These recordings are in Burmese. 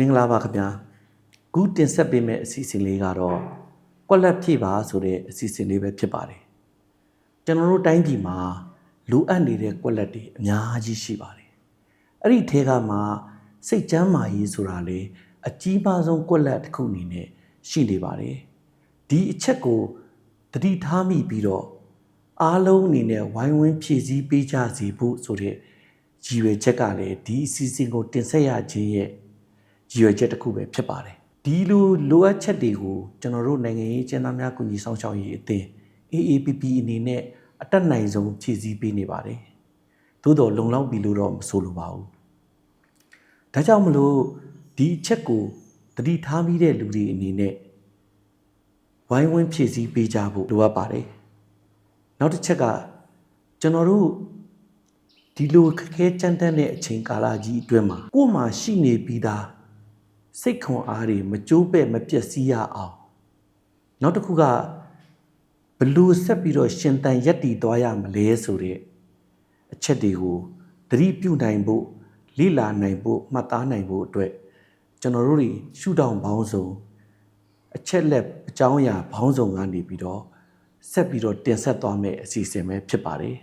မင်္ဂလာပါခင်ဗျာခုတင်ဆက်ပေးမယ့်အစီအစဉ်လေးကတော့ကွက်လက်ဖြည့်ပါဆိုတဲ့အစီအစဉ်လေးပဲဖြစ်ပါတယ်ကျွန်တော်တို့တိုင်းပြည်မှာလိုအပ်နေတဲ့ကွက်လက်တွေအများကြီးရှိပါတယ်အဲ့ဒီထဲကမှစိတ်ကျမ်းမာရေးဆိုတာလေအကြီးမားဆုံးကွက်လက်တစ်ခုအနေနဲ့ရှိနေပါတယ်ဒီအချက်ကိုသတိထားမိပြီးတော့အားလုံးအနေနဲ့ဝိုင်းဝန်းဖြည့်ဆည်းပေးကြစီဖို့ဆိုတဲ့ရည်ရွယ်ချက်ကလည်းဒီအစီအစဉ်ကိုတင်ဆက်ရခြင်းရဲ့ ရည်ရွယ်ချက်တစ်ခုပဲဖြစ်ပါတယ်ဒီလိုလိုအပ်ချက်တွေကိုကျွန်တော်တို့နိုင်ငံရေးကျန်းမာများကူညီဆောင်ရှောက်ရေးအသင်း AAPP အနေနဲ့အတက်နိုင်ဆုံးဖြည့်ဆည်းပေးနေပါတယ်သို့တော်လုံလောက်ပြီလို့တော့မဆိုလိုပါဘူးဒါကြောင့်မလို့ဒီအချက်ကိုတတိထားမိတဲ့လူတွေအနေနဲ့ဝိုင်းဝန်းဖြည့်ဆည်းပေးကြဖို့လိုအပ်ပါတယ်နောက်တစ်ချက်ကကျွန်တော်တို့ဒီလိုခက်ခဲကြမ်းတမ်းတဲ့အချိန်ကာလကြီးအတွင်းမှာကိုယ်မှာရှိနေပြီးသား စိတ်ခွန်အားတွေမကြိုးပဲ့မပြည့်စည်ရအောင်နောက်တစ်ခုကဘလို့ဆက်ပြီးတော့ရှင်တန်ရက်တည်သွားရမလဲဆိုတဲ့အချက်တွေကိုသတိပြုနိုင်ဖို့လေ့လာနိုင်ဖို့မှတ်သားနိုင်ဖို့အတွက်ကျွန်တော်တို့တွေရှုထောင့်ပေါင်းစုံအချက်လက်အကြောင်းအရာပေါင်းစုံကနေပြီးတော့ဆက်ပြီးတော့တင်ဆက်သွားမယ့်အစီအစဉ်ပဲဖြစ်ပါတယ်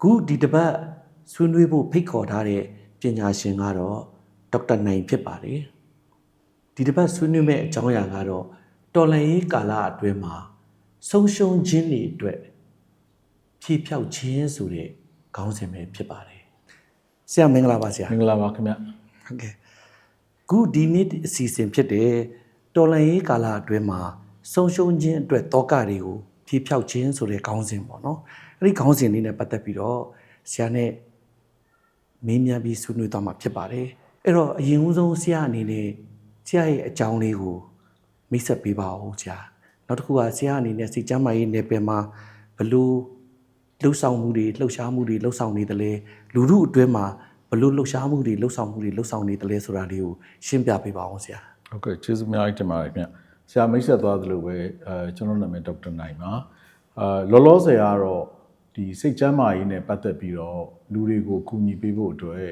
ခုဒီတစ်ပတ်ဆွေးနွေးဖို့ဖိတ်ခေါ်ထားတဲ့ပညာရှင်ကတော့ ဒေါက်တာနိုင်ဖြစ်ပါတယ်ဒီတစ်ပတ်ဆွေးနွေးမယ့်အကြောင်းအရာကတော့တော်လန်ရေးကာလအတွင်းမှာဆုံးရှုံးခြင်းတွေအတွက်ဖြည့်ဖြောက်ခြင်းဆိုတဲ့ခေါင်းစဉ်ပဲဖြစ်ပါတယ်ဆရာမင်္ဂလာပါဆရာမင်္ဂလာပါခင်ဗျဟုတ်ကဲ့ခုဒီနေ့အစီအစဉ်ဖြစ်တဲ့တော်လန်ရေးကာလအတွင်းမှာဆုံးရှုံးခြင်းအတွက်တောကတွေကိုဖြည့်ဖြောက်ခြင်းဆိုတဲ့ခေါင်းစဉ်ပေါ့နော်အဲ့ဒီခေါင်းစဉ်လေးနဲ့ပတ်သက်ပြီးတော့ဆရာနဲ့မင်းမြန်ပြီးဆွေးနွေးသွားမှာဖြစ်ပါတယ် အဲ့တော့အရင်ဦးဆုံးဆရာအနေနဲ့ဆရာရဲ့အကြောင်းလေးကိုမိတ်ဆက်ပေးပါဦးဆရာနောက်တစ်ခုကဆရာအနေနဲ့စိတ်ကျမ်းမာရေးနယ်ပယ်မှာဘလို့လှုပ်ဆောင်မှုတွေလှုပ်ရှားမှုတွေလှုပ်ဆောင်နေတယ်လဲလူမှုအတွင်းမှာဘလို့လှုပ်ရှားမှုတွေလှုပ်ဆောင်မှုတွေလှုပ်ဆောင်နေတယ်လဲဆိုတာလေးကိုရှင်းပြပေးပါအောင်ဆရာဟုတ်ကဲ့ကျေးဇူးအများကြီးတင်ပါတယ်ခင်ဗျဆရာမိတ်ဆက်သွားသလိုပဲအဲကျွန်တော်နာမည်ဒေါက်တာနိုင်ပါအာလောလောဆယ်ကတော့ဒီစိတ်ကျန်းမာရေးနဲ့ပတ်သက်ပြီးတော့လူတွေကိုကူညီပေးဖို့အတွက်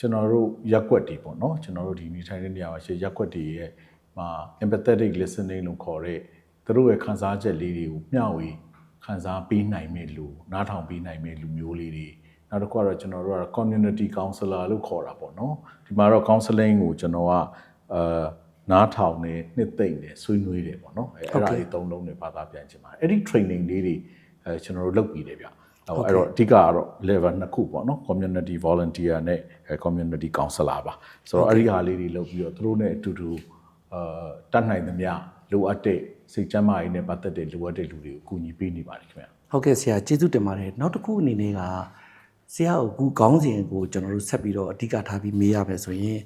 ကျွန်တော်တို့ရက်ွက်တွေပေါ့နော်ကျွန်တော်တို့ဒီနေထိုင်တဲ့နေရာမှာရှိရက်ွက်တွေရဲ့မှာ empathetic listening လို့ခေါ်တဲ့သူတို့ရဲ့ခံစားချက်လေးတွေကိုမျှဝေခံစားပေးနိုင်မဲ့လူနားထောင်ပေးနိုင်မဲ့လူမျိုးလေးတွေနောက်တစ်ခုကတော့ကျွန်တော်တို့က community counselor လို့ခေါ်တာပေါ့နော်ဒီမှာတော့ counseling ကိုကျွန်တော်ကအာနားထောင်နေနှစ်သိမ့်နေဆွေးနွေးတယ်ပေါ့နော်အဲအဲ့ဒါလေးသုံးလုံးနဲ့ဘာသာပြန်ချင်ပါတယ်အဲ့ဒီ training လေးတွေအဲကျွန်တော်တို့လုပ်ပြီးတယ်ဗျ ဟိုအဲ့တော့အဓိကကတော့ level နှစ်ခုပေါ့နော် community volunteer နဲ့ community counselor ပါဆိုတော့အဲ့ဒီဟာလေးတွေလုပ်ပြီးတော့သူတို့နဲ့အတူတူအာတတ်နိုင်သမျှလိုအပ်တဲ့စိတ်ကျန်းမာရေးနဲ့ပတ်သက်တဲ့လိုအပ်တဲ့လူတွေကိုအကူအညီပေးနေပါတယ်ခင်ဗျဟုတ်ကဲ့ဆရာကျေးဇူးတင်ပါတယ်နောက်တစ်ခုအနေနဲ့ကဆရာအခုခေါင်းစဉ်ကိုကျွန်တော်တို့ဆက်ပြီးတော့အဓိကထားပြီးမေးရမယ်ဆိုရင်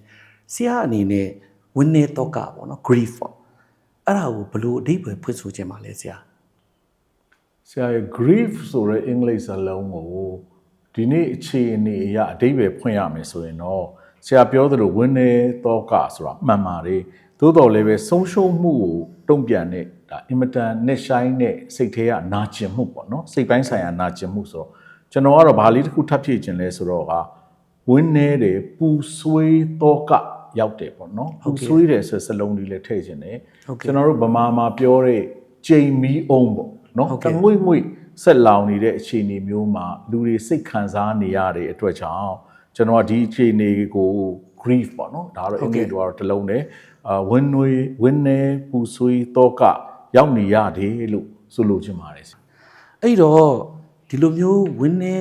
ဆရာအနေနဲ့ဝင်းနေတော့ကပေါ့နော် grief ပေါ့အဲ့ဒါကိုဘယ်လို့အဓိပ္ပာယ်ဖွင့်ဆိုခြင်းပါလဲဆရာ ဆရာရဲ့ grief ဆိုတဲ့အင်္ဂလိပ်စာလုံးကိုဒီနေ့အခြေအနေအရအဓိပ္ပာယ်ဖွင့်ရမယ်ဆိုရင်တော့ဆရာပြောသလိုဝင်းနေတော့ကဆိုတာမှန်ပါတယ်သို့တော်လည်းပဲဆုံးရှုံးမှုကိုတုံ့ပြန်တဲ့ဒါအင်မတန်နဲ့ဆိုင်တဲ့စိတ်ထဲကနာကျင်မှုပေါ့နော်စိတ်ပိုင်းဆိုင်ရာနာကျင်မှုဆိုတော့ကျွန်တော်ကတော့ဗာလေးတစ်ခုထပ်ဖြည့်ခြင်းလဲဆိုတော့ကဝင်းနေတယ်ပူဆွေးတော့ကရောက်တယ်ပေါ့နော်ပူဆွေးတယ်ဆိုတဲ့စလုံးလေးလည်းထည့်ခြင်းတယ်ကျွန်တော်တို့ဗမာမှာပြောတဲ့ကြိမ်မီအောင်ပေါ့ နော်တငွေ့ငွေ့ဆက်လောင်နေတဲ့အခြေအနေမျိုးမှာလူတွေစိတ်ခံစားနေရတဲ့အတွက်ကြောင့်ကျွန်တော်ကဒီအခြေအနေကို grief ပေါ့နော်ဒါကတော့အင်္ဂလိပ်လိုကတော့တစ်လုံးနဲ့အာဝင်းနွေဝင်းနေပူဆွေးတော့ကရောက်နေရတယ်လို့ဆိုလိုချင်ပါတယ်အဲ့တော့ဒီလိုမျိုးဝင်းနေ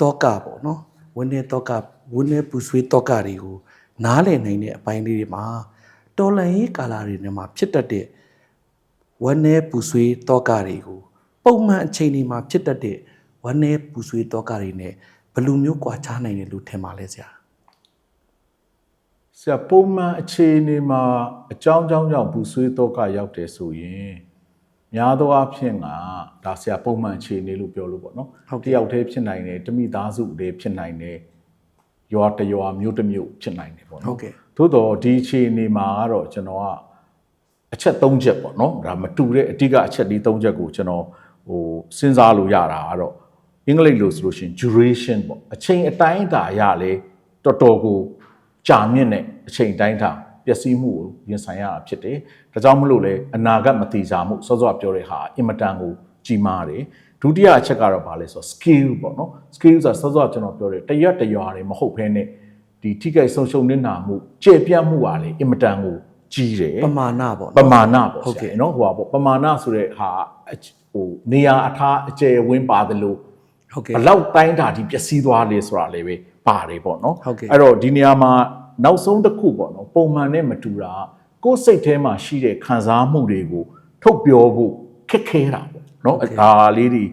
တော့ကပေါ့နော်ဝင်းနေတော့ကဝင်းနေပူဆွေးတော့ကတွေကိုနားလည်နိုင်တဲ့အပိုင်းလေးတွေမှာတော်လန်ရေးကာလာတွေနဲ့မှာဖြစ်တတ်တဲ့ ဝင်းနေပူဆွေးတော့ကတွေကိုပုံမှန်အချိန်တွေမှာဖြစ်တတ်တဲ့ဝင်းနေပူဆွေးတော့ကတွေနဲ့ဘယ်လိုမျိုးကွာခြားနိုင်တယ်လို့ထင်ပါလဲဆရာဆရာပုံမှန်အခြေအနေမှာအကြောင်းကြောင်းကြောင့်ပူဆွေးတော့ကရောက်တယ်ဆိုရင်များသောအားဖြင့်ကဒါဆရာပုံမှန်အခြေအနေလို့ပြောလို့ပေါ့နော်တယောက်တည်းဖြစ်နိုင်တယ်တမိသားစုတည်းဖြစ်နိုင်တယ်ရွာတစ်ရွာမြို့တစ်မြို့ဖြစ်နိုင်တယ်ပေါ့နော်သို့တော့ဒီအခြေအနေမှာကတော့ကျွန်တော်က အချက်၃ချက်ပေါ့နော်ဒါမတူတဲ့အတိကအချက်ဒီ၃ချက်ကိုကျွန်တော်ဟိုစဉ်းစားလို့ရတာကတော့အင်္ဂလိပ်လိုဆိုလို့ရှိရင် duration ပေါ့အချိန်အတိုင်းအတာအရလေတော်တော်ကိုကြာမြင့်တဲ့အချိန်တိုင်းတာပျက်စီးမှုကိုရင်ဆိုင်ရတာဖြစ်တယ်ဒါကြောင့်မလို့လေအနာဂတ်မတိစာမှုစောစောပြောတဲ့ဟာအင်မတန်ကိုကြီးမားတယ်ဒုတိယအချက်ကတော့ဗာလဲဆိုတော့ skill ပေါ့နော် skill ဆိုတာစောစောကျွန်တော်ပြောတယ်တရက်တရွာတွေမဟုတ်ဘဲနဲ့ဒီထိခိုက်ဆုံးရှုံးနေတာမှုကျေပြတ်မှုကလေအင်မတန်ကို ကြီးတယ်ပမာဏပေါ့ပနော်မာဏပေါ့ဟုတ်ဆကဲ့ရာနော်ဟိုပါပေါ့ပမာဏဆိုတဲ့ဟာအချဟိုနေရာအထားအကျယ်ဝင်းပါတယ်လို့ဟုတ်ကဲ့ဘလောက်တိုင်းတာဒီပျက်စီးသွားလေဆိုတာလည်းပဲပါတယ်ပေါ့နော်ဟုတ်ကဲ့အဲ့တော့ဒီနေရာမှာနောက်ဆုံးတစ်ခုပေါ့နော်ပုံမှန်နဲ့မတူတာကိုယ်စိတ်ထဲမှာရှိတဲ့ခံစားမှုတွေကိုထုတ်ပြောဖို့ခက်ခဲတာပေါ့နော်ဒါလေးဒီ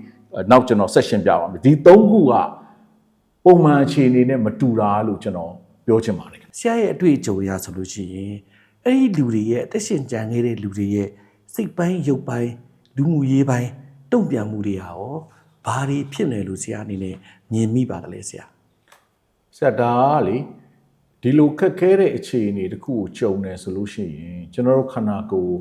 နောက်ကျွန်တော် session ပြပါမယ်ဒီသုံးခုကပုံမှန်အခြေအနေနဲ့မတူတာလို့ကျွန်တော်ပြောချင်ပါတယ်ဆရာရဲ့အတွေ့အကြုံအရဆိုလို့ရှိရင် အဲ့ဒီလူတွေရဲ့အသက်ရှင်ကြံခဲ့တဲ့လူတွေရဲ့စိတ်ပိုင်းရုပ်ပိုင်းလူမှုရေးပိုင်းတုံ့ပြန်မှုတွေဟာရောဘာတွေဖြစ်နေလို့ဆရာအနေနဲ့မြင်မိပါသလဲဆရာဆရာဒါကလေဒီလိုခက်ခဲတဲ့အခြေအနေတစ်ခုကိုကြုံနေဆိုလို့ရှိရင်ကျွန်တော်တို့ခန္ဓာကိုယ်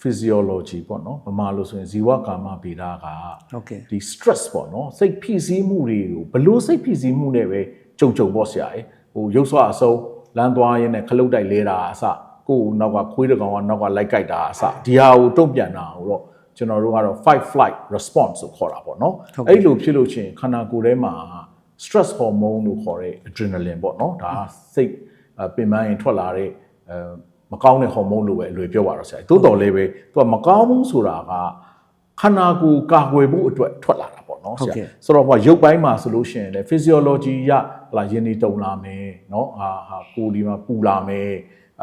physiology ပေါ့နော်ဗမာလို့ဆိုရင်ဇီဝကာမဗေဒကဟုတ်ကဲ့ဒီ stress ပေါ့နော်စိတ်ဖိစီးမှုတွေကိုဘလို့စိတ်ဖိစီးမှုနဲ့ပဲကြုံကြုံပေါ့ဆရာရေဟိုရုပ်ဆွအဆုံးလမ်းသွားရင်းနဲ့ခလုတ်တိုက်လဲတာအစ ကို့နောက်ကခွေးတကောင်ကနောက်ကလိုက်ကြိုက်တာအစဒီဟာကိုတုံ့ပြန်တာဟိုတော့ကျွန်တော်တို့ကတော့ fight flight response လို့ခေါ်တာပေါ့နော်အဲ့လိုဖြစ်လို့ချင်းခန္ဓာကိုယ်ထဲမှာ stress hormone လို့ခေါ်တဲ့ adrenaline ပေါ့နော်ဒါစိတ်ပင်ပန်းရင်ထွက်လာတဲ့မကောင်းတဲ့ဟော်မုန်းလို့ပဲအလွေပြောပါတော့ဆရာတိုးတော်လေးပဲသူကမကောင်းဘူးဆိုတာကခန္ဓာကိုယ်ကာကွယ်ဖို့အတွက်ထွက်လာတာပေါ့နော်ဆရာဆိုတော့ဟိုရုပ်ပိုင်းမှာဆိုလို့ရှိရင်လေ physiology ရဟလာယင်းဒီတုံလာမယ်နော်ဟာဟာကိုယ်ဒီမှာပူလာမယ်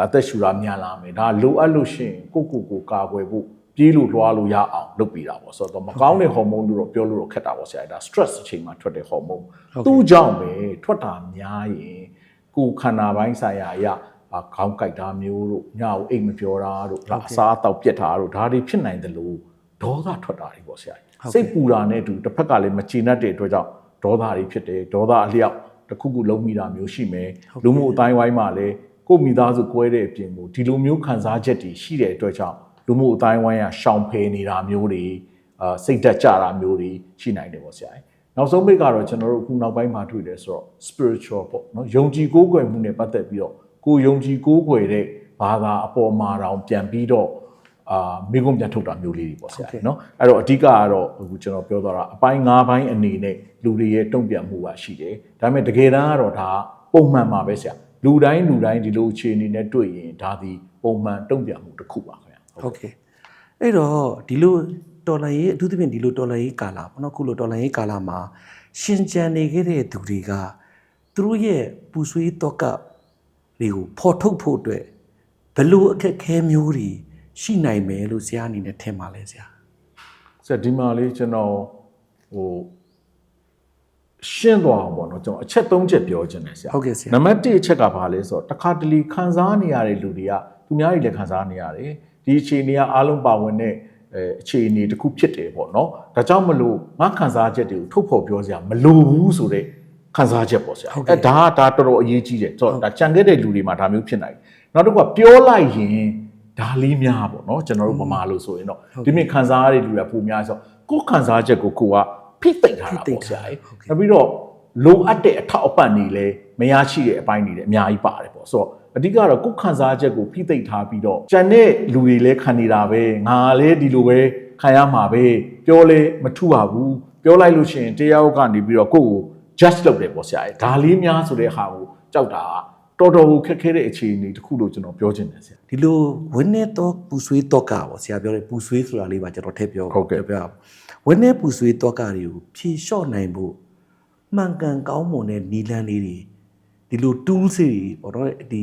အသက်ရှူတာမြန်လာမယ်ဒါလိုအပ်လို့ရှိရင်ကိုယ့်ကိုယ်ကိုကာကွယ်ဖို့ပြေးလို့လွှားလို့ရအောင်လုပ်ပေးတာပေါ့ဆိုတော့မကောင်းတဲ့ဟော်မုန်းတို့တော့ပြောလို့တော့ခက်တာပေါ့ဆရာဒါ stress အချိန်မှာထွက်တဲ့ဟော်မုန်းသူ့ကြောင့်ပဲထွက်တာများရင်ကိုယ်ခန္ဓာပိုင်းဆိုင်ရာအရာအာခေါင်းကိုက်တာမျိုးတို့ညကိုအိတ်မပြောတာတို့ဒါအစားအသောက်ပြက်တာတို့ဒါတွေဖြစ်နိုင်တယ်လို့ဒေါသထွက်တာတွေပေါ့ဆရာစိတ်ပူတာနဲ့အတူတစ်ဖက်ကလည်းမချေနှက်တဲ့အတွက်ကြောင့်ဒေါသတွေဖြစ်တယ်ဒေါသအလျောက်တစ်ခုခုလုံးမိတာမျိုးရှိမယ်လူမှုအတိုင်းဝိုင်းမှာလည်း ကိုယ့်မိသားစုကွဲတဲ့အပြင်ကိုဒီလိုမျိုးခံစားချက်တွေရှိတဲ့အတွက်ကြောင့်လူမှုအတိုင်းဝိုင်းကရှောင်ဖယ်နေတာမျိုးတွေအာစိတ်ဓာတ်ကြတာမျိုးတွေရှိနိုင်တယ်ပေါ့ဆရာ။နောက်ဆုံးပိတ်ကတော့ကျွန်တော်တို့အခုနောက်ပိုင်းမှာတွေ့တယ်ဆိုတော့ spiritual ပေါ့နော်ယုံကြည်ကိုးကွယ်မှုနဲ့ပတ်သက်ပြီးတော့ကိုယ်ယုံကြည်ကိုးကွယ်တဲ့ဘာသာအပေါ်မှာတောင်ပြန်ပြီးတော့အာမိကုံပြန်ထုတ်တာမျိုးလေးတွေပေါ့ဆရာနော်အဲ့တော့အဓိကကတော့အခုကျွန်တော်ပြောသွားတာအပိုင်း၅ပိုင်းအနေနဲ့လူတွေရဲ့တုံ့ပြန်မှုပါရှိတယ်ဒါပေမဲ့တကယ်တမ်းကတော့ဒါပုံမှန်ပါပဲဆရာ လူတိုင်းလူတိုင်းဒီလိုအခြေအနေနဲ့တွေ့ရင်ဒါဒီပုံမှန်တုံ့ပြန်မှုတစ်ခုပါခင်ဗျာဟုတ်ကဲ့အဲ့တော့ဒီလိုတော်လိုင်းရေးအထူးသဖြင့်ဒီလိုတော်လိုင်းရေးကာလပေါ့နော်ခုလိုတော်လိုင်းရေးကာလမှာရှင်ကြံနေခဲ့တဲ့သူတွေကသူတို့ရဲ့ပူဆွေးတော့ကတွေကိုဖော်ထုတ်ဖို့အတွက်ဘယ်လိုအခက်အခဲမျိုးတွေရှိနိုင်မယ်လို့ဆရာအနေနဲ့ထင်ပါလဲဆရာဆက်ဒီမှာလေးကျွန်တော်ဟို ရှင်းသွားအောင်ပေါ့နော်ကျွန်တော်အချက်၃ချက်ပြောချင်တယ်ဆရာဟုတ်ကဲ့ဆရာနံပါတ်1အချက်ကဘာလဲဆိုတော့တစ်ခါတလေခံစားနေရတဲ့လူတွေကသူများတွေလည်းခံစားနေရတယ်ဒီအခြေအနေကအားလုံးပါဝင်တဲ့အဲအခြေအနေတစ်ခုဖြစ်တယ်ပေါ့နော်ဒါကြောင့်မလို့ငါခံစားချက်တွေကိုထုတ်ဖော်ပြောစရာမလိုဘူးဆိုတဲ့ခံစားချက်ပေါ့ဆရာဟုတ်ကဲ့အဲဒါကဒါတော်တော်အရေးကြီးတယ်ဆိုတော့ဒါကြံခဲ့တဲ့လူတွေမှာဒါမျိုးဖြစ်နိုင်တယ်နောက်တစ်ခုကပြောလိုက်ရင်ဒါလေးများပေါ့နော်ကျွန်တော်တို့ဗမာလို့ဆိုရင်တော့ဒီမြင်ခံစားရတဲ့လူတွေကပုံများဆိုကိုယ်ခံစားချက်ကိုကိုက ဖိတ်သိမ့်ထားတာပေါ့ဆရာကြီးနောက်ပြီးတော့လိုအပ်တဲ့အထောက်အပံ့တွေလည်းမရရှိတဲ့အပိုင်းတွေလည်းအများကြီးပါတယ်ပေါ့ဆိုတော့အဓိကတော့ကိုယ်ခံစားချက်ကိုဖိသိမ့်ထားပြီးတော့ကြံတဲ့လူတွေလည်းခံနေတာပဲငါလည်းဒီလိုပဲခံရမှာပဲပြောလဲမထူပါဘူးပြောလိုက်လို့ရှိရင်တရားဥကနေပြီးတော့ကိုယ့်ကို judge လုပ်တယ်ပေါ့ဆရာကြီးဒါလေးများဆိုတဲ့ဟာကိုကြောက်တာကတော်တော်ကိုခက်ခဲတဲ့အခြေအနေတစ်ခုလို့ကျွန်တော်ပြောချင်တယ်ဆရာဒီလိုဝင်းနေတော့ပူဆွေးတော့ကပေါ့ဆရာပြောတယ်ပူဆွေးဆိုတာလေးပါကျွန်တော်ထည့်ပြောဟုတ်ကဲ့ပြောပြပါ ဝင်းနေပူဆွေးတော့ကတွေကိုဖြေလျှော့နိုင်ဖို့မှန်ကန်ကောင်းမွန်တဲ့နီလန်းလေးတွေဒီလို tools တွေပေါ့နော်ဒီ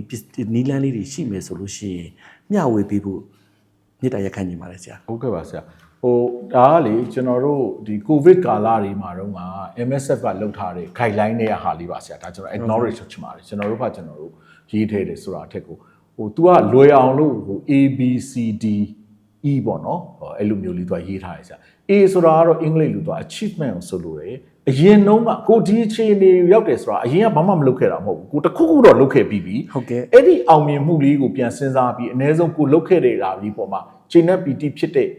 နီလန်းလေးတွေရှိမယ်ဆိုလို့ရှိရင်မျှဝေပေးဖို့မြစ်တာရက်ခံနေပါလေဆရာဟုတ်ကဲ့ပါဆရာဟိုဒါကလေကျွန်တော်တို့ဒီကိုဗစ်ကာလတွေမှာတော့က MSF ကလှုပ်ထားတဲ့ guideline တွေကဟာလေးပါဆရာဒါကျွန်တော် acknowledge လုပ်ချင်ပါတယ်ကျွန်တော်တို့ကကျွန်တော်တို့ရေးထည့်တယ်ဆိုတာအထက်ကိုဟို तू ကလွယ်အောင်လို့ဟို A B C D E ပေါ့နော်ဟိုအဲ့လိုမျိုးလေး तू ရေးထားတယ်ဆရာ A ဆိုတာကတော့အင်္ဂလိပ်လို तू achievement ကိုဆိုလိုတယ်အရင်တုန်းကကိုဒီအခြေအနေရောက်တယ်ဆိုတာအရင်ကဘာမှမလုပ်ခဲ့တာမဟုတ်ဘူးကိုတစ်ခုခုတော့လုပ်ခဲ့ပြီးပြီ ဟုတ်ကဲ့ အဲ့ဒီအောင်မြင်မှုလေးကိုပြန်စဉ်းစားပြီးအ ਨੇ ဆုံးကိုလုတ်ခဲ့တဲ့ဓာကြီးပေါ်မှာချိန်နဲ့ပီတိဖြစ်တဲ့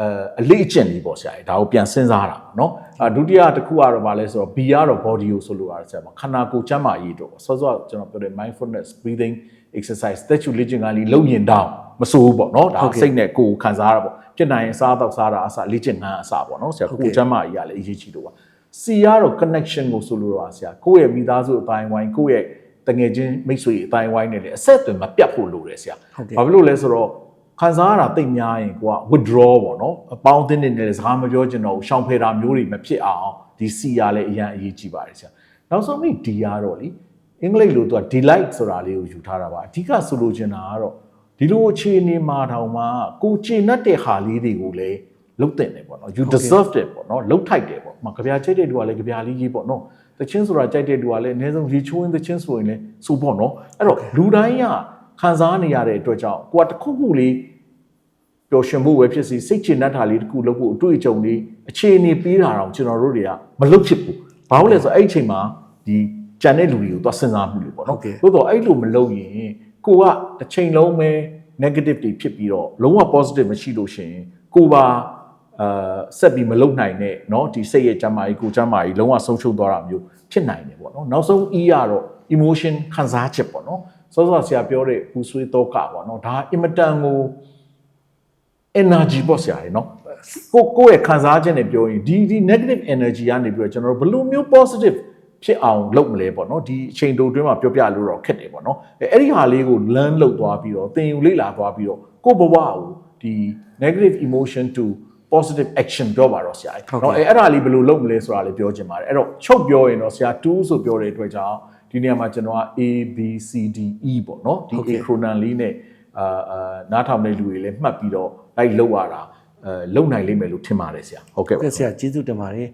အဲအလေးအကျင့်လေးပေါ့ဆရာဒါကိုပြန်စဉ်းစားတာပေါ့နော်အဒုတိယတစ်ခုကတော့ဗာလဲဆိုတော့ B ကတော့ body ကိုဆိုလိုရတယ်ဆရာမခန္ဓာကိုယ်ကျန်းမာရေးတော့ဆောစောကျွန်တော်ပြောတဲ့ mindfulness breathing exercise တက်ချူလေ့ကျင့်ခန်းလေးလုပ်ရင်တောင် မဆိုးဘူးပေါ့နော်ဒါစိတ်နဲ့ကိုယ်ခံစားရတာပေါ့ဖြစ်နိုင်ရင်စားတော့စားတာအစလေ့ကျင့်ခန်းအစပေါ့နော်ဆရာကိုယ်ကျန်းမာရေးကလည်းအရေးကြီးတော့ပါ C ကတော့ connection ကိုဆိုလိုတာဆရာကိုယ့်ရဲ့မိသားစုအတိုင်းဝိုင်းကိုယ့်ရဲ့တငယ်ချင်းမိတ်ဆွေအတိုင်းဝိုင်းနဲ့လည်းအဆက်အသွယ်မပြတ်ဖို့လိုတယ်ဆရာဟုတ်ကဲ့ဘာဖြစ်လို့လဲဆိုတော့ခံစားရတာတိတ်များရင်ကိုက withdraw ပေါ့နော်အပေါင်းအသင်းတွေနဲ့လည်းစကားမပြောချင်တော့ဘူးရှောင်ဖယ်တာမျိုးတွေမဖြစ်အောင်ဒီ C ရလည်းအရင်အရေးကြီးပါတယ်ဆရာနောက်ဆုံးမိ D ရတော့လေအင်္ဂလိပ်လိုသူက delight ဆိုတာလေးကိုယူထားတာပါအဓိကဆိုလိုချင်တာကတော့ ဒီလိုအခြေအနေမှာတောင်မှကိုကျေနပ်တဲ့ဟာလေးတွေကိုလည်းလုတ်တင်တယ်ပေါ့နော် you deserve it ပေါ့နော်လုတ်ထိုက်တယ်ပေါ့မကြပြာချိတ်တဲ့လူကလည်းကြပြာလေးကြီးပေါ့နော်တချင်းဆိုတာကြိုက်တဲ့လူကလည်းအနည်းဆုံးရေချိုးရင်တချင်းဆိုရင်လည်းဆိုပေါ့နော်အဲ့တော့လူတိုင်းကခံစားနေရတဲ့အတွက်ကြောင့်ကိုကတစ်ခုခုလေးပျော်ရွှင်ဖို့ပဲဖြစ်စီစိတ်ချနှက်တာလေးတစ်ခုလုပ်ဖို့အတွေ့အကြုံလေးအခြေအနေပေးတာတော့ကျွန်တော်တို့တွေကမလုပ်ဖြစ်ဘူးဘာလို့လဲဆိုတော့အဲ့ဒီအချိန်မှာဒီကြံတဲ့လူတွေကိုသွားစဉ်းစားမှုလို့ပေါ့နော်သို့တော့အဲ့လိုမလုပ်ရင် ကိုကတစ်ချိန်လုံးပဲ negative တွေဖြစ်ပြီးတော့လုံးဝ positive မရှိလို့ရှိရင်ကိုပါအာဆက်ပြီးမလုပ်နိုင်တဲ့เนาะဒီစိတ်ရဲ့ကျမ်းမာရေးကိုကျမ်းမာရေးလုံးဝဆုံးရှုံးသွားတာမျိုးဖြစ်နိုင်တယ်ပေါ့နော်နောက်ဆုံး E ရတော့ emotion ခံစားချက်ပေါ့နော်စောစောဆရာပြောတဲ့ပူဆွေးတော့ကပေါ့နော်ဒါအင်မတန်ကို energy ပေါ့ဆရာရေနော်ကိုကိုယ့်ရဲ့ခံစားချက်နဲ့ပြောရင်ဒီဒီ negative energy ကနေပြီးတော့ကျွန်တော်တို့ဘယ်လိုမျိုး positive ဖြစ်အောင်လုပ်မလဲပေါ့နော်ဒီအချိန်တိုအတွင်းမှာပြောပြလို့တော့ခက်တယ်ပေါ့နော်အဲအဲ့ဒီဟာလေးကို learn လုပ်သွားပြီးတော့သင်ယူလေ့လာသွားပြီးတော့ကိုယ့်ဘဝကိုဒီ negative emotion to positive action ပြောပါတော့ဆရာเนาะအဲအဲ့ဒါလေးဘယ်လိုလုပ်မလဲဆိုတာလေးပြောချင်ပါတယ်အဲ့တော့ချုပ်ပြောရင်တော့ဆရာ2ဆိုပြောတဲ့အတွက်ကြောင့်ဒီနေရာမှာကျွန်တော်က A B C D E ပေါ့เนาะဒီ acronym လေးနဲ့အာအာနားထောင်တဲ့လူတွေလည်းမှတ်ပြီးတော့လိုက်လောက်ရတာအဲလုံနိုင်လိမ့်မယ်လို့ထင်ပါတယ်ဆရာဟုတ်ကဲ့ ကဲဆရာကျေးဇူးတင်ပါတယ်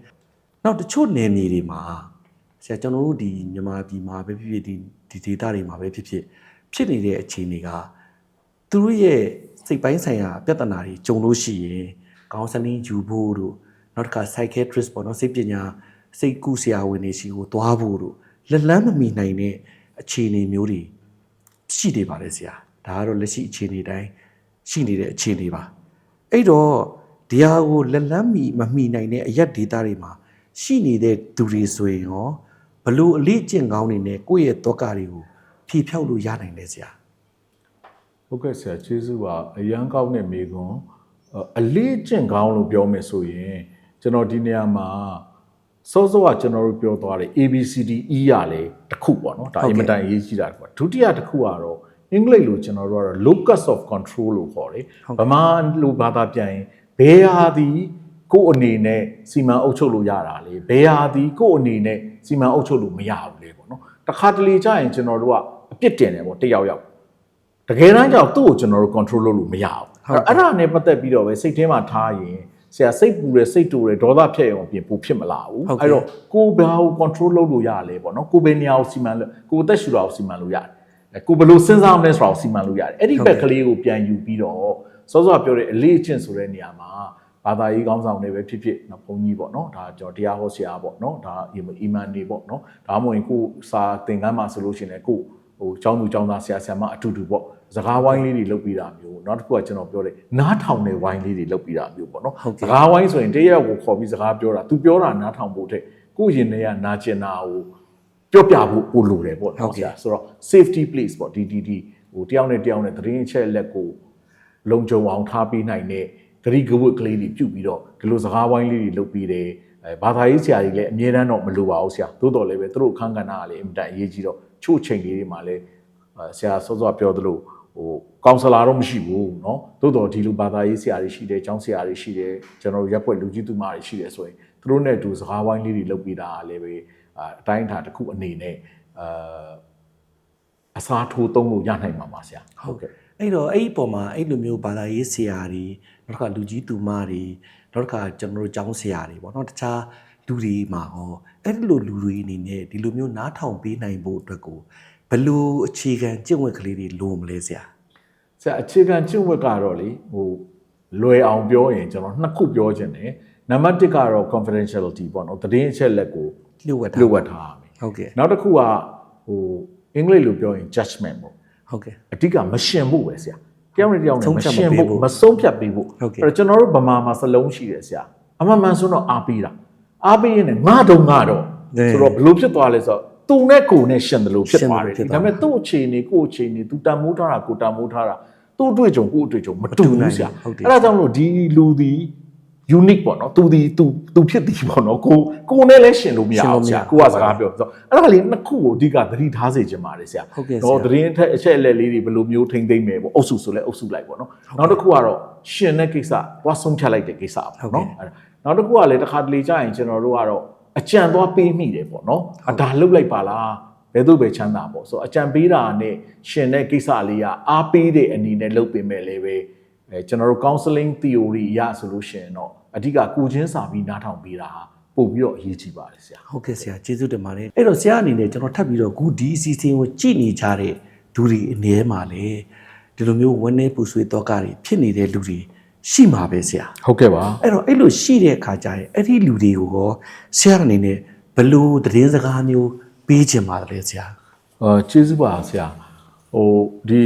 နောက်တချို့နယ်မြေတွေမှာ ဆရာကျွန်တော်တို့ဒီမြန်မာပြည်မှာပဲဖြစ်ဖြစ်ဒီဒီဒေသတွေမှာပဲဖြစ်ဖြစ်ဖြစ်နေတဲ့အခြေအနေကသူတို့ရဲ့စိတ်ပိုင်းဆိုင်ရာပြဿနာတွေကြုံလို့ရှိရင်ကောင်းစလင်းယူဖို့တို့နောက်တစ်ခါ psychiatrist ပေါ့နော်စိတ်ပညာစိတ်ကူဆရာဝန်တွေရှိကိုသွားဖို့တို့လက်လန်းမမီနိုင်တဲ့အခြေအနေမျိုးတွေရှိနေပါတယ်ဆရာဒါကတော့လက်ရှိအခြေအနေတိုင်းရှိနေတဲ့အခြေအနေပါအဲ့တော့ဒီဟာကိုလက်လန်းမီမမီနိုင်တဲ့အရက်ဒေတာတွေမှာရှိနေတဲ့သူတွေဆိုရင်ရော ဘလို့အလေးကျင့်ကောင်းနေနဲ့ကိုယ့်ရဲ့တောကတွေကိုဖြေဖြောက်လို့ရနိုင်တယ်ဆရာဟုတ်ကဲ့ဆရာကျေးဇူးပါအရန်ကောင်းတဲ့မိကွန်းအလေးကျင့်ကောင်းလို့ပြောမယ်ဆိုရင်ကျွန်တော်ဒီနေရာမှာစောစောကကျွန်တော်တို့ပြောသွားတယ် ABCD E ရလေတစ်ခုပေါ့နော်ဒါအင်မတန်အရေးကြီးတာတစ်ခုပါဒုတိယတစ်ခုကတော့အင်္ဂလိပ်လိုကျွန်တော်တို့ကတော့ locus of control လို့ခေါ်တယ်ဗမာလိုဘာသာပြန်ရင်ဘယ်ဟာဒီ ကိုယ့်အနေနဲ့စီမံအုပ်ချုပ်လို့ရတာလေဘယ်ဟာဒီကိုယ့်အနေနဲ့စီမံအုပ်ချုပ်လို့မရဘူးလေပေါ့နော်တခါတလေကြာရင်ကျွန်တော်တို့ကအပြစ်တင်တယ်ပေါ့တယောက်ယောက်တကယ်တမ်းကျတော့သူ့ကိုကျွန်တော်တို့ control လုပ်လို့မရဘူးအဲ့ဒါနဲ့ပတ်သက်ပြီးတော့ပဲစိတ်ထဲမှာထားရင်ဆရာစိတ်ပူတယ်စိတ်တူတယ်ဒေါသဖြစ်အောင်ပြင်ပူဖြစ်မလာဘူးအဲ့တော့ကိုယ်ဘာကို control လုပ်လို့ရလဲပေါ့နော်ကိုယ်ဘယ်နေရာကိုစီမံလို့ကိုယ်အသက်ရှူတာကိုစီမံလို့ရတယ်အဲကိုယ်ဘယ်လိုစဉ်းစားမလဲဆိုတာကိုစီမံလို့ရတယ်အဲ့ဒီဘက်ကလေးကိုပြန်ယူပြီးတော့စောစောကပြောတဲ့အလေးအကျင့်ဆိုတဲ့နေရာမှာ ဘာသာရေးကောင်းဆောင်တွေပဲဖြစ်ဖြစ်နော်ဘုန်းကြီးပေါ့နော်ဒါကျွန်တော်တရားဟောဆရာပေါ့နော်ဒါအီမန်တွေပေါ့နော်ဒါမှမဟုတ်ကိုစာသင်ခန်းမှာဆိုလို့ရှိရင်ကိုဟိုကျောင်းသူကျောင်းသားဆရာဆရာမအတူတူပေါ့စကားဝိုင်းလေးတွေလုပ်ပြီးတာမျိုးနောက်တစ်ခုကကျွန်တော်ပြောတယ်နားထောင်တဲ့ဝိုင်းလေးတွေလုပ်ပြီးတာမျိုးပေါ့နော်စကားဝိုင်းဆိုရင်တရက်ကိုခေါ်ပြီးစကားပြောတာသူပြောတာနားထောင်ဖို့တဲ့ကိုယ့်ရင်ထဲကနားကျင်တာကိုပြောပြဖို့ပို့လိုတယ်ပေါ့နော်ဆရာဆိုတော့ safety place ပေါ့ဒီဒီဒီဟိုတယောက်နဲ့တယောက်နဲ့သတင်းအချက်လက်ကိုလုံခြုံအောင်ထားပေးနိုင်တဲ့ ဂရိကဝတ်ကလေးတွေပြုတ်ပြီးတော့ဒီလိုစကားဝိုင်းလေးတွေလုပ်ပြီးတယ်အဲဘာသာရေးဆရာကြီးလည်းအမြဲတမ်းတော့မလိုပါဘူးဆရာသို့တော်လည်းပဲသူတို့အခန်းကဏ္ဍကလည်းအင်မတန်အရေးကြီးတော့ချို့ချိန်လေးတွေမှာလည်းဆရာစောစောပြောသလိုဟိုကောင်ဆလာတော့မရှိဘူးเนาะသို့တော်ဒီလိုဘာသာရေးဆရာတွေရှိတယ်ကျောင်းဆရာတွေရှိတယ်ကျွန်တော်ရက်ွက်လူကြီးသူမတွေရှိတယ်ဆိုရင်သူတို့နဲ့အတူစကားဝိုင်းလေးတွေလုပ်ပြီးတာလည်းပဲအတိုင်းအတာတစ်ခုအနေနဲ့အာအစားထိုးသုံးလို့ရနိုင်မှာပါဆရာဟုတ်ကဲ့ အဲ့တော့အဲ့ဒီပုံမှာအဲ့လိုမျိုးဘာသာရေးဆရာတွေနောက်တစ်ခါလူကြီးသူမတွေနောက်တစ်ခါကျွန်တော်တို့ကျောင်းဆရာတွေပေါ့နော်တခြားလူတွေမှာဟောအဲ့ဒီလိုလူတွေအနေနဲ့ဒီလိုမျိုးနားထောင်ပေးနိုင်ဖို့အတွက်ကိုဘယ်လိုအခြေခံကျင့်ဝတ်ကလေးတွေလိုမလဲဆရာဆရာအခြေခံကျင့်ဝတ်ကတော့လေဟိုလွယ်အောင်ပြောရင်ကျွန်တော်နှစ်ခုပြောခြင်းတယ်နံပါတ်1ကတော့ confidentiality ပေါ့နော်သတင်းအချက်လက်ကိုလျှို့ဝှက်တာလျှို့ဝှက်ထားရမယ်ဟုတ်ကဲ့နောက်တစ်ခုကဟိုအင်္ဂလိပ်လိုပြောရင် judgment ပေါ့ ဟုတ်ကဲ့အဓိကမရှင်ဖို့ပဲဆရာတယောက်နဲ့တယောက်နဲ့ဆုံးမဖြတ်မရှင်းပေးဖို့ဖို့မဆုံးဖြတ်ပေးဖို့ဟုတ်ကဲ့အဲ့တော့ကျွန်တော်တို့ဗမာမှာစလုံးရှိတယ်ဆရာအမှန်မှန်ဆိုတော့အားပေးတာအားပေးရင်လည်းငါတော့ငါတော့ 네. ဆိုတော့ဘလို့ဖြစ်သွားလဲဆိုတော့သူနဲ့ကိုနဲ့ရှင်တယ်လို့ဖြစ်သွားတယ်ရှင်တယ်လို့ဖြစ်သွားဒါပေမဲ့သူ့အခြေအနေကိုယ့်အခြေအနေသူတန်မိုးထားတာကိုတန်မိုးထားတာသူ့အတွေ့အကြုံကိုယ့်အတွေ့အကြုံမတူမတူနိုင်ဘူးဆရာဟုတ်တယ်အဲ့ဒါကြောင့်မလို့ဒီလူဒီ unique ပေါ့နော်သူဒီသူသူဖြစ်သည်ပေါ့နော်ကိုကိုနဲ့လည်းရှင်လို့မရအောင်ဆရာကိုကစကားပြောဆိုတော့အဲ့ဒါကလေးနှစ်ခုကိုအဓိကသတိထားစေချင်ပါတယ်ဆရာဟုတ်ကဲ့ဆရာတော့သတင်းထက်အချက်အလက်လေးတွေဘယ်လိုမျိုးထိမ့်သိမ့်မယ်ပေါ့အုပ်စုဆိုလဲအုပ်စုလိုက်ပေါ့နော်နောက်တစ်ခုကတော့ရှင်တဲ့ကိစ္စဝါဆုံးဖြတ်လိုက်တဲ့ကိစ္စပေါ့နော်အဲ့ဒါနောက်တစ်ခုကလည်းတစ်ခါတလေကြာရင်ကျွန်တော်တို့ကတော့အကြံသွားပေးမိတယ်ပေါ့နော်အဒါလုတ်လိုက်ပါလားဘယ်သူပဲချမ်းသာပေါ့ဆိုတော့အကြံပေးတာနဲ့ရှင်တဲ့ကိစ္စလေးကအားပေးတဲ့အနေနဲ့လုပ်ပေးမယ်လေပဲ အဲကျွန်တော်တို့ counseling theory အရဆိုလို့ရှိရင်တော့အဓိကကိုချင်းစာပြီးနားထောင်ပေးတာဟာပို့ပြီးတော့အရေးကြီးပါတယ်ဆရာဟုတ်ကဲ့ဆရာကျေးဇူးတင်ပါတယ်အဲ့တော့ဆရာအနေနဲ့ကျွန်တော်ထပ်ပြီးတော့ခုဒီအစီအစဉ်ကိုကြည့်နေကြတဲ့လူတွေအနေမှာလေဒီလိုမျိုးဝန်းနေပူဆွေးတော့ကတွေဖြစ်နေတဲ့လူတွေရှိမှာပဲဆရာဟုတ်ကဲ့ပါအဲ့တော့အဲ့လိုရှိတဲ့အခါကျရင်အဲ့ဒီလူတွေကိုရောဆရာအနေနဲ့ဘယ်လို့သတင်းစကားမျိုးပေးချင်ပါတယ်ဆရာအာကျေးဇူးပါဆရာ ဟိုဒီ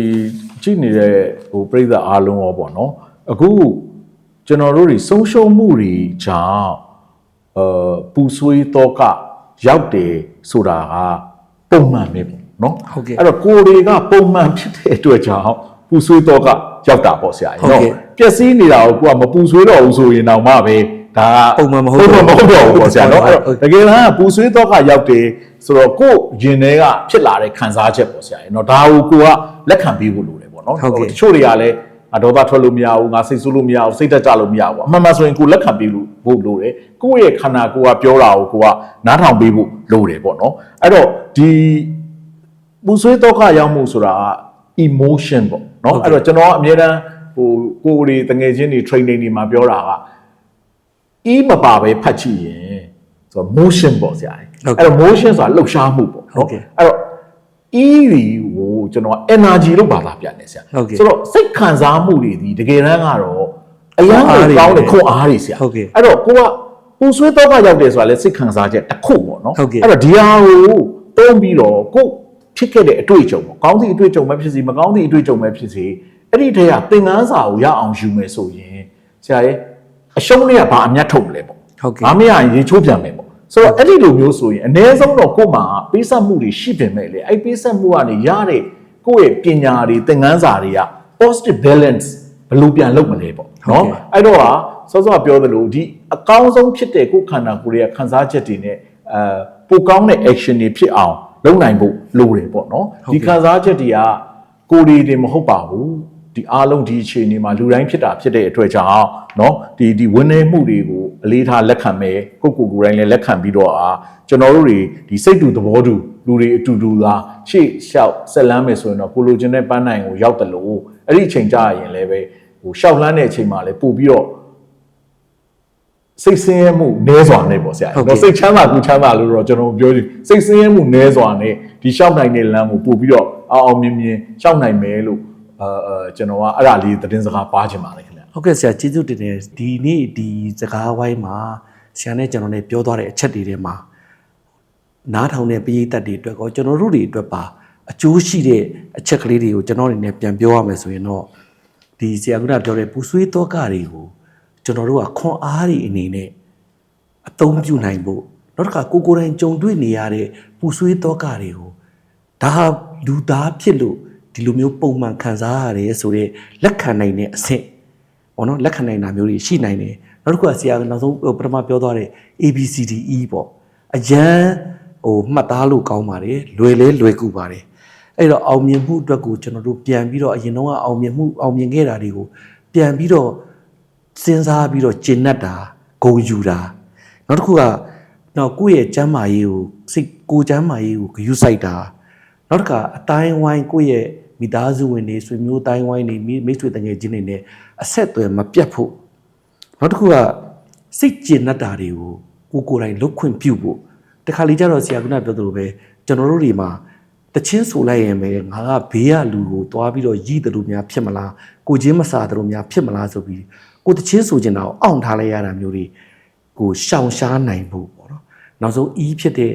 ကြည့်နေတဲ့ဟိုပြည်သက်အားလုံးရောပေါ့နော်အခုကျွန်တော်တို့တွေဆုံးရှုံးမှုတွေကြောင့်အာပူဆွေးတော့ကရောက်တယ်ဆိုတာကပုံမှန်ပဲပေါ့နော်ဟုတ်ကဲ့အဲ့တော့ကိုယ်တွေကပုံမှန်ဖြစ်တဲ့အတွက်ကြောင့်ပူဆွေးတော့ကရောက်တာပေါ့ဆရာဟုတ်ကဲ့ပျက်စီးနေတာကိုကိုကမပူဆွေးတော့ဘူးဆိုရင်တော့မှပဲ ဒါကပုံမှန်မဟုတ်ပုံမှန်မဟုတ်တော့ဘူးပေါ့ဆရာနော်ဟုတ်အဲ့တော့တကယ်လားပူဆွေးတော့ကရောက်တယ်ဆိုတော့ကိုယ်ရင်ထဲကဖြစ်လာတဲ့ခံစားချက်ပေါ့ဆရာရေနော်ဒါကိုကိုကလက်ခံပေးဖို့လိုတယ်ပေါ့နော်ဟုတ်ကဲ့တချို့တွေကလည်းအဒေါသထွက်လို့မရဘူးငါစိတ်ဆိုးလို့မရဘူးစိတ်တက်ကြလို့မရဘူးအမှန်မှန်ဆိုရင်ကိုယ်လက်ခံပေးလို့ဖို့လိုတယ်ကိုယ့်ရဲ့ခန္ဓာကိုယ်ကပြောတာကိုကိုကနားထောင်ပေးဖို့လိုတယ်ပေါ့နော်အဲ့တော့ဒီပူဆွေးတော့ကရောက်မှုဆိုတာက emotion ပေါ့နော်အဲ့တော့ကျွန်တော်ကအမြဲတမ်းဟိုကိုယ်တွေတငယ်ချင်းတွေ training တွေမှာပြောတာက e မပါပဲဖတ်ကြည့်ရင်ဆိုတော့ motion ပေါ့ဆရာအဲ့တော့ motion ဆိုတာလှုပ်ရှားမှုပေါ့နော်အဲ့တော့ e ကိုကျွန်တော် energy လို့ဘာသာပြန်တယ်ဆရာဆိုတော့စိတ်ခံစားမှုတွေဒီတကယ်တမ်းကတော့အရန်ကိုကောင်းတဲ့ခွန်အားတွေဆရာအဲ့တော့ကိုကပူဆွေးတော့ကရောက်တယ်ဆိုတာလဲစိတ်ခံစားချက်တစ်ခုပေါ့နော်အဲ့တော့ဒီဟာကိုတုံးပြီးတော့ကိုဖြစ်ခဲ့တဲ့အတွေ့အကြုံပေါ့ကောင်းသည့်အတွေ့အကြုံပဲဖြစ်စီမကောင်းသည့်အတွေ့အကြုံပဲဖြစ်စီအဲ့ဒီတည်းကသင်ခန်းစာကိုရအောင်ယူမယ်ဆိုရင်ဆရာရဲ့ အရှုံးတွေကဘာအမျက်ထုတ်မလဲပေါ့ဟုတ်ကဲ့။ဘာမရရင်ရေချိုးပြန်မယ်ပေါ့။ဆိုတော့အဲ့ဒီလိုမျိုးဆိုရင်အ ਨੇ ဆုံးတော့ကို့မှာပေးဆက်မှုတွေရှိပင်မဲ့လေအဲ့ပေးဆက်မှုကနေရတဲ့ကိုယ့်ရဲ့ပညာတွေသင်ခန်းစာတွေက positive balance ဘယ်လိုပြန်လုပ်မလဲပေါ့နော်။အဲ့တော့ဟာစောစောပြောသလိုဒီအကောင်းဆုံးဖြစ်တဲ့ကိုယ်ခန္ဓာကိုယ်ရဲ့ခံစားချက်တွေနဲ့အဲပိုကောင်းတဲ့ action တွေဖြစ်အောင်လုပ်နိုင်ဖို့လိုတယ်ပေါ့နော်။ဒီခံစားချက်တွေကကိုယ်တွေတင်မဟုတ်ပါဘူး။ ဒီအားလုံးဒီအခြေအနေမှာလူတိုင်းဖြစ်တာဖြစ်တဲ့အတွက်ကြောင့်เนาะဒီဒီဝင်နေမှုတွေကိုအလေးထားလက်ခံမယ်ကိုယ့်ကိုယ်ကိုယ်တိုင်းလည်းလက်ခံပြီးတော့အာကျွန်တော်တို့တွေဒီစိတ်တူသဘောတူလူတွေအတူတူသာရှေ့လျှောက်ဆက်လန်းမယ်ဆိုရင်တော့ကိုလိုချင်တဲ့ပန်းနိုင်ကိုရောက်တယ်လို့အဲ့ဒီအချိန်ကြာရင်လည်းပဲဟိုလျှောက်လန်းတဲ့အချိန်မှာလည်းပို့ပြီးတော့စိတ်ဆင်းရဲမှုနည်းစွာနဲ့ပေါ့ဆရာတော့စိတ်ချမ်းသာကူချမ်းသာလို့တော့ကျွန်တော်ပြောကြည့်စိတ်ဆင်းရဲမှုနည်းစွာနဲ့ဒီလျှောက်နိုင်တဲ့လမ်းကိုပို့ပြီးတော့အောင်အောင်မြင်မြင်လျှောက်နိုင်မယ်လို့ အာအာကျွန်တော်ကအဲ့ဒါလေးသတင်းစကားပါချင်ပါတယ်ခင်ဗျဟုတ်ကဲ့ဆရာကျေးဇူးတင်တယ်ဒီနေ့ဒီစကားဝိုင်းမှာဆရာနဲ့ကျွန်တော်နဲ့ပြောသွားတဲ့အချက်တွေထဲမှာနားထောင်တဲ့ပရိသတ်တွေအတွက်ကောကျွန်တော်တို့တွေအတွက်ပါအကျိုးရှိတဲ့အချက်ကလေးတွေကိုကျွန်တော်အနေနဲ့ပြန်ပြောရမယ်ဆိုရင်တော့ဒီဆရာကပြောတဲ့ပူဆွေးတော့ကတွေကိုကျွန်တော်တို့ကခွန်အားတွေအနေနဲ့အသုံးပြုနိုင်ဖို့နောက်တစ်ခါကိုကိုယ်တိုင်ကြုံတွေ့နေရတဲ့ပူဆွေးတော့ကတွေကိုဒါဟာလူသားဖြစ်လို့ ဒီလိုမျိုးပုံမှန်ခံစားရတယ်ဆိုတော့လက်ခံနိုင်တဲ့အဆင့်ပေါ့နော်လက်ခံနိုင်တာမျိုးတွေရှိနိုင်တယ်နောက်တစ်ခုကဆရာကနောက်ဆုံးဟိုပထမပြောသွားတဲ့ ABCDE ပေါ့အရန်ဟိုမှတ်သားလို့ကောင်းပါတယ်လွယ်လဲလွယ်ကူပါတယ်အဲ့တော့အောင်မြင်မှုအတွက်ကိုကျွန်တော်တို့ပြန်ပြီးတော့အရင်တော့ကအောင်မြင်မှုအောင်မြင်ခဲ့တာတွေကိုပြန်ပြီးတော့စဉ်းစားပြီးတော့ကျင့်တတ်တာဂုံယူတာနောက်တစ်ခုကတော့ကိုယ့်ရဲ့ကျမ်းမာရေးကိုစိတ်ကိုယ်ကျမ်းမာရေးကိုဂရုစိုက်တာနောက်တစ်ခါအတိုင်းဝိုင်းကိုယ့်ရဲ့ မိသားစုဝင်တွေဆွေမျိုးတိုင်းဝိုင်းတွေမိမိတ်ဆွေတငယ်ချင်းတွေနဲ့အဆက်အသွယ်မပြတ်ဖို့နောက်တစ်ခုကစိတ်ကျဉ်တတ်တာတွေကိုကိုယ်ကိုယ်တိုင်လှုပ်ခွင့်ပြုဖို့တခါလေကျတော့ဆရာကပြောသလိုပဲကျွန်တော်တို့တွေမှာတချင်းဆိုလိုက်ရင်ပဲငါကဘေးကလူကိုတွားပြီးတော့ရည်တယ်လို့များဖြစ်မလားကိုချင်းမစားတယ်လို့များဖြစ်မလားဆိုပြီးကိုတချင်းဆိုချင်တာကိုအောင့်ထားလိုက်ရတာမျိုးတွေကိုရှောင်ရှားနိုင်ဖို့ပေါ့နော်နောက်ဆုံး E ဖြစ်တဲ့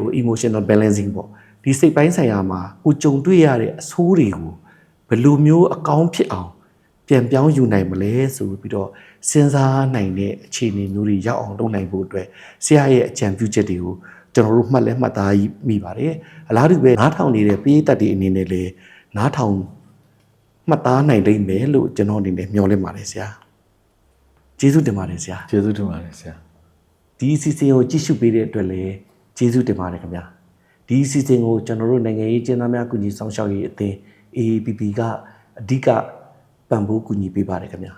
ဟို emotional balancing ပေါ့ ဒီစိတ်ပိုင်းဆိုင်ရာမှာကိုကြုံတွေ့ရတဲ့အဆိုးတွေကိုဘယ်လိုမျိုးအကောင်းဖြစ်အောင်ပြန်ပြောင်းယူနိုင်မလဲဆိုပြီးတော့စဉ်းစားနိုင်တဲ့အခြေအနေမျိုးတွေရောက်အောင်လုပ်နိုင်ဖို့အတွက်ဆရာရဲ့အကြံပြုချက်တွေကိုကျွန်တော်တို့မှတ်လဲမှတ်သားမိပါတယ်အလားတူပဲနားထောင်နေတဲ့ပေးသက်တွေအနေနဲ့လည်းနားထောင်မှတ်သားနိုင်လိမ့်မယ်လို့ကျွန်တော်အနေနဲ့မျှော်လင့်ပါတယ်ဆရာကျေးဇူးတင်ပါတယ်ဆရာကျေးဇူးတင်ပါတယ်ဆရာဒီအစီအစဉ်ကိုကြည့်ရှုပေးတဲ့အတွက်လည်းကျေးဇူးတင်ပါတယ်ခင်ဗျာ ဒီအစီအစဉ်ကိုကျွန်တော်တို့နိုင်ငံရေးကျင်းသားများကုညီဆောင်ရှောက်ရေးအသင်း AAPP ကအဓိကပံ့ပိုးကူညီပေးပါတယ်ခင်ဗျာ